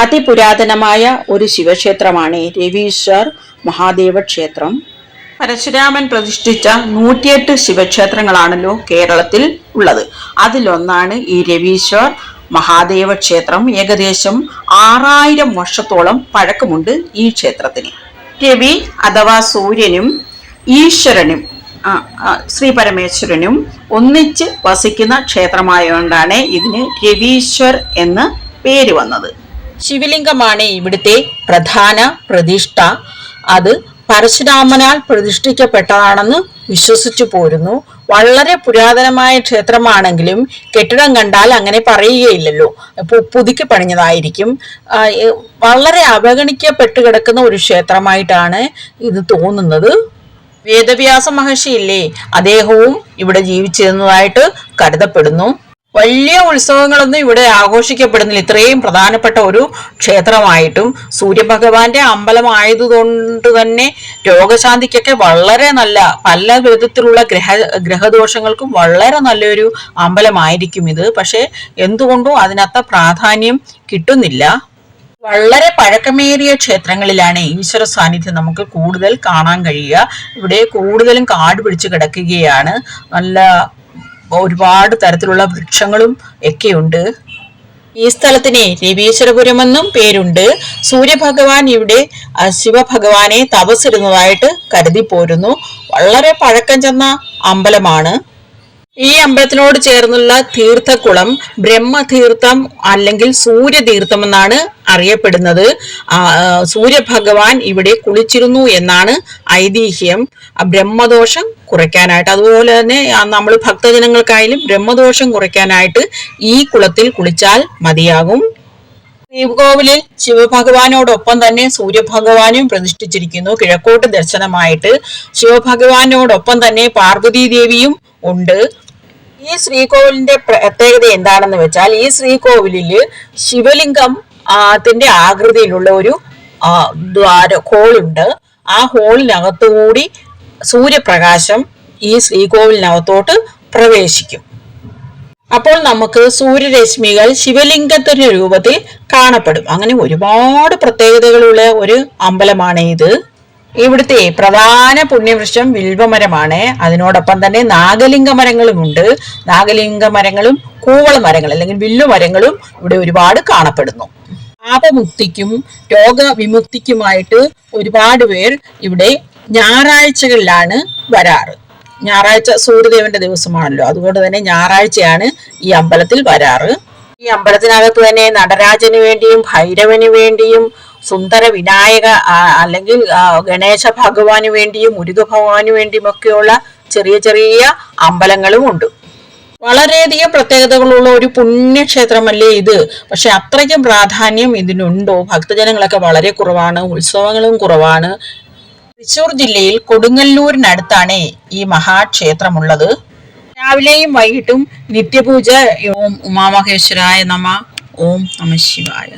അതിപുരാതനമായ ഒരു ശിവക്ഷേത്രമാണ് രവീശ്വർ മഹാദേവ ക്ഷേത്രം പരശുരാമൻ പ്രതിഷ്ഠിച്ച നൂറ്റിയെട്ട് ശിവക്ഷേത്രങ്ങളാണല്ലോ കേരളത്തിൽ ഉള്ളത്. അതിലൊന്നാണ് ഈ രവീശ്വർ മഹാദേവ ക്ഷേത്രം ഏകദേശം ആറായിരം വർഷത്തോളം പഴക്കമുണ്ട് ഈ ക്ഷേത്രത്തിന്. രവി അഥവാ സൂര്യനും ഈശ്വരനും ശ്രീ പരമേശ്വരനും ഒന്നിച്ച് വസിക്കുന്ന ക്ഷേത്രമായതുകൊണ്ടാണ് ഇതിന് രവീശ്വർ എന്ന് പേര് വന്നത്. ശിവലിംഗമാണ് ഇവിടുത്തെ പ്രധാന പ്രതിഷ്ഠ. അത് പരശുരാമനാൽ പ്രതിഷ്ഠിക്കപ്പെട്ടതാണെന്ന് വിശ്വസിച്ചു പോരുന്നു. വളരെ പുരാതനമായ ക്ഷേത്രമാണെങ്കിലും കെട്ടിടം കണ്ടാൽ അങ്ങനെ പറയുകയില്ലല്ലോ. പുതുക്കി പണിഞ്ഞതായിരിക്കും. വളരെ അവഗണിക്കപ്പെട്ട് കിടക്കുന്ന ഒരു ക്ഷേത്രമായിട്ടാണ് ഇത് തോന്നുന്നത്. വേദവ്യാസ മഹർഷിയില്ലേ അദ്ദേഹവും ഇവിടെ ജീവിച്ചിരുന്നതായിട്ട് കരുതപ്പെടുന്നു. വലിയ ഉത്സവങ്ങളൊന്നും ഇവിടെ ആഘോഷിക്കപ്പെടുന്നില്ല. ഇത്രയും പ്രധാനപ്പെട്ട ഒരു ക്ഷേത്രമായിട്ടും സൂര്യഭഗവാന്റെ അമ്പലമായതുകൊണ്ട് തന്നെ രോഗശാന്തിക്കൊക്കെ വളരെ നല്ല പല വിധത്തിലുള്ള ഗ്രഹ ഗ്രഹദോഷങ്ങൾക്കും വളരെ നല്ലൊരു അമ്പലമായിരിക്കും ഇത്. പക്ഷെ എന്തുകൊണ്ടും അതിനത്ര പ്രാധാന്യം കിട്ടുന്നില്ല. വളരെ പഴക്കമേറിയ ക്ഷേത്രങ്ങളിലാണ് ഈശ്വര സാന്നിധ്യം നമുക്ക് കൂടുതൽ കാണാൻ കഴിയുക. ഇവിടെ കൂടുതലും കാട് പിടിച്ച് കിടക്കുകയാണ്. നല്ല ഒരുപാട് തരത്തിലുള്ള വൃക്ഷങ്ങളും ഒക്കെയുണ്ട്. ഈ സ്ഥലത്തിന് രവീശ്വരപുരം എന്നും പേരുണ്ട്. സൂര്യഭഗവാൻ ഇവിടെ ശിവഭഗവാനെ തപസ്സിരുന്നതായിട്ട് കരുതി പോരുന്നു. വളരെ പഴക്കം ചെന്ന അമ്പലമാണ്. ഈ അമ്പലത്തിനോട് ചേർന്നുള്ള തീർത്ഥക്കുളം ബ്രഹ്മതീർത്ഥം അല്ലെങ്കിൽ സൂര്യതീർത്ഥം എന്നാണ് അറിയപ്പെടുന്നത് സൂര്യഭഗവാൻ ഇവിടെ കുളിച്ചിരുന്നു എന്നാണ് ഐതിഹ്യം. ബ്രഹ്മദോഷം കുറയ്ക്കാനായിട്ട്. അതുപോലെ തന്നെ നമ്മൾ ഭക്തജനങ്ങൾക്കായാലും ബ്രഹ്മദോഷം കുറയ്ക്കാനായിട്ട് ഈ കുളത്തിൽ കുളിച്ചാൽ മതിയാകും. ശ്രീകോവിലിൽ ശിവഭഗവാനോടൊപ്പം തന്നെ സൂര്യഭഗവാനും പ്രതിഷ്ഠിച്ചിരിക്കുന്നു. കിഴക്കോട്ട് ദർശനമായിട്ട് ശിവഭഗവാനോടൊപ്പം തന്നെ പാർവതി ദേവിയും ഉണ്ട്. ഈ ശ്രീകോവിലിന്റെ പ്രത്യേകത എന്താണെന്ന് വെച്ചാൽ ഈ ശ്രീകോവിലിൽ ശിവലിംഗം ത്തിന്റെ ആകൃതിയിലുള്ള ഒരു ദ്വാര ഹോളുണ്ട്. ആ ഹോളിനകത്തുകൂടി സൂര്യപ്രകാശം ഈ ശ്രീകോവിലിനകത്തോട്ട് പ്രവേശിക്കും. അപ്പോൾ നമുക്ക് സൂര്യരശ്മികൾ ശിവലിംഗത്തിന്റെ രൂപത്തിൽ കാണപ്പെടും. അങ്ങനെ ഒരുപാട് പ്രത്യേകതകളുള്ള ഒരു അമ്പലമാണ് ഇത്. ഇവിടുത്തെ പ്രധാന പുണ്യവൃക്ഷം വിൽവമരമാണ്. അതിനോടൊപ്പം തന്നെ നാഗലിംഗ മരങ്ങളുമുണ്ട് നാഗലിംഗ മരങ്ങളും കൂവള മരങ്ങൾ അല്ലെങ്കിൽ വില്ലുമരങ്ങളും ഇവിടെ ഒരുപാട് കാണപ്പെടുന്നു. പാപമുക്തിക്കും രോഗവിമുക്തിക്കുമായിട്ട് ഒരുപാട് പേർ ഇവിടെ ഞായറാഴ്ചകളിലാണ് വരാറ്. ഞായറാഴ്ച സൂര്യദേവന്റെ ദിവസമാണല്ലോ. അതുകൊണ്ട് തന്നെ ഞായറാഴ്ചയാണ് ഈ അമ്പലത്തിൽ വരാറ്. ഈ അമ്പലത്തിനകത്ത് തന്നെ നടരാജന് വേണ്ടിയും ഭൈരവന് വേണ്ടിയും സുന്ദര വിനായക അല്ലെങ്കിൽ ഗണേശ ഭഗവാന് വേണ്ടിയും മുരുക ഭഗവാന് വേണ്ടിയും ഒക്കെയുള്ള ചെറിയ ചെറിയ അമ്പലങ്ങളും ഉണ്ട്. വളരെയധികം പ്രത്യേകതകളുള്ള ഒരു പുണ്യക്ഷേത്രമല്ലേ ഇത്? പക്ഷെ അത്രയ്ക്കും പ്രാധാന്യം ഇതിനുണ്ടോ? ഭക്തജനങ്ങളൊക്കെ വളരെ കുറവാണ് ഉത്സവങ്ങളും കുറവാണ്. തൃശൂർ ജില്ലയിൽ കൊടുങ്ങല്ലൂരിനടുത്താണ് ഈ മഹാക്ഷേത്രമുള്ളത്. രാവിലെയും വൈകിട്ടും നിത്യപൂജ ഓം ഉമാമഹേശ്വരായ നമ ഓം നമ ശിവായ.